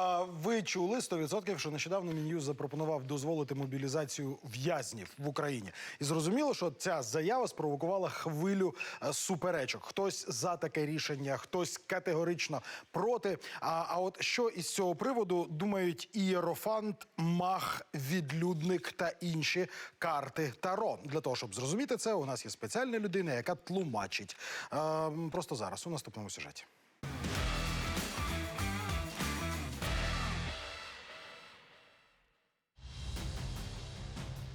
А ви чули 100%, що нещодавно Мін'юз запропонував дозволити мобілізацію в'язнів в Україні. І зрозуміло, що ця заява спровокувала хвилю е, суперечок. Хтось за таке рішення, хтось категорично проти. А, а от що із цього приводу думають ієрофант, мах, відлюдник та інші карти Таро? Для того, щоб зрозуміти це, у нас є спеціальна людина, яка тлумачить. Е, просто зараз у наступному сюжеті.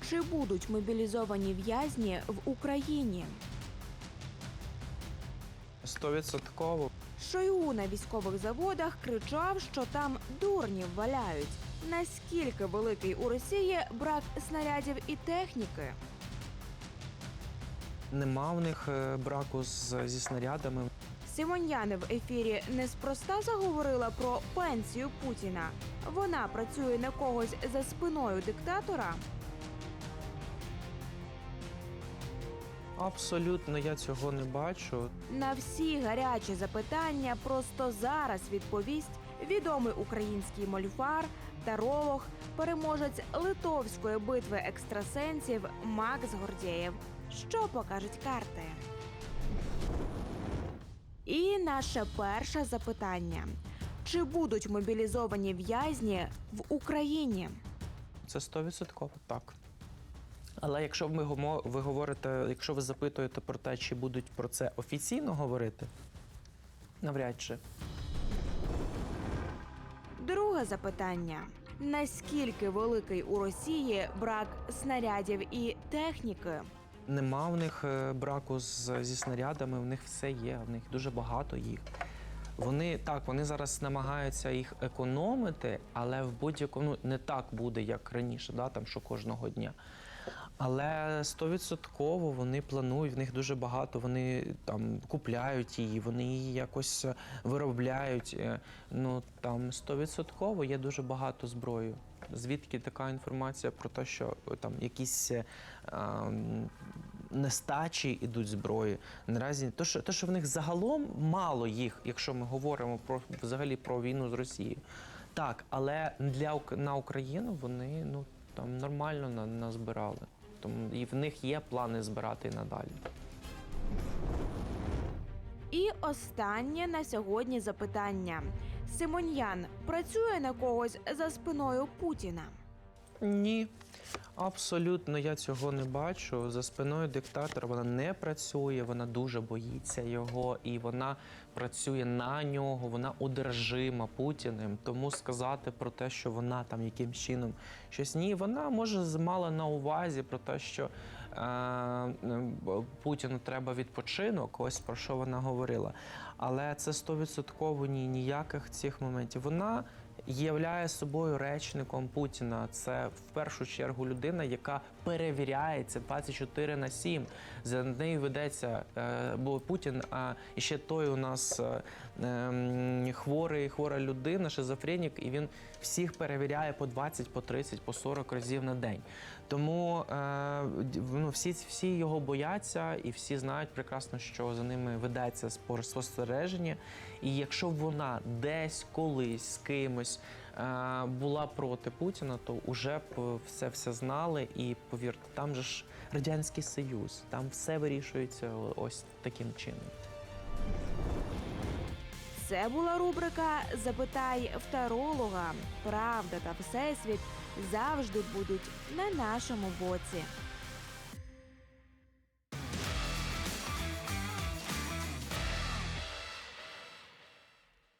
Чи будуть мобілізовані в'язні в Україні? Стовідсотково. Шойгу на військових заводах кричав, що там дурнів валяють. Наскільки великий у Росії брак снарядів і техніки? Нема в них е, браку з, зі снарядами. Симоньяни в ефірі неспроста заговорила про пенсію Путіна. Вона працює на когось за спиною диктатора. Абсолютно я цього не бачу. На всі гарячі запитання просто зараз відповість відомий український мольфар, таролог, переможець литовської битви екстрасенсів Макс Гордєєв. Що покажуть карти? І наше перше запитання: чи будуть мобілізовані в'язні в Україні? Це стовідсотково так. Але якщо ми ви говорите, якщо ви запитуєте про те, чи будуть про це офіційно говорити, навряд чи. Друге запитання: наскільки великий у Росії брак снарядів і техніки? Нема в них е, браку з, зі снарядами, в них все є, в них дуже багато їх. Вони так, вони зараз намагаються їх економити, але в будь-якому ну, не так буде, як раніше, да, там, що кожного дня. Але стовідсотково вони планують, в них дуже багато, вони там купляють її, вони її якось е, виробляють. Е, Ну там стовідсотково є дуже багато зброї. Звідки така інформація про те, що е, там якісь е, нестачі ідуть зброї. Наразі то, що то, що в них загалом мало їх, якщо ми говоримо про взагалі про війну з Росією. Так, але для на Україну вони ну там нормально на, назбирали. Тому і в них є плани збирати надалі. І останнє на сьогодні запитання: Симоньян працює на когось за спиною Путіна. Ні. Абсолютно я цього не бачу. За спиною диктатора вона не працює, вона дуже боїться його, і вона працює на нього, вона одержима Путіним. Тому сказати про те, що вона там якимсь чином щось ні, вона може мала на увазі про те, що е, е, Путіну треба відпочинок, ось про що вона говорила. Але це стовідсотково ні ніяких цих моментів. Вона являє собою речником Путіна. Це в першу чергу людина, яка перевіряється 24 на 7. За нею ведеться, е, бо Путін, а ще той у нас е, ем, хворий, хвора людина, шизофренік, і він всіх перевіряє по 20, по 30, по 40 разів на день. Тому е, ну, всі, всі його бояться і всі знають прекрасно, що за ними ведеться спостереження. І якщо вона десь колись з кимось е, була проти Путіна, то вже б все все знали. І повірте, там же ж Радянський Союз, там все вирішується ось таким чином. Це була рубрика Запитай в таролога. Правда та всесвіт завжди будуть на нашому боці.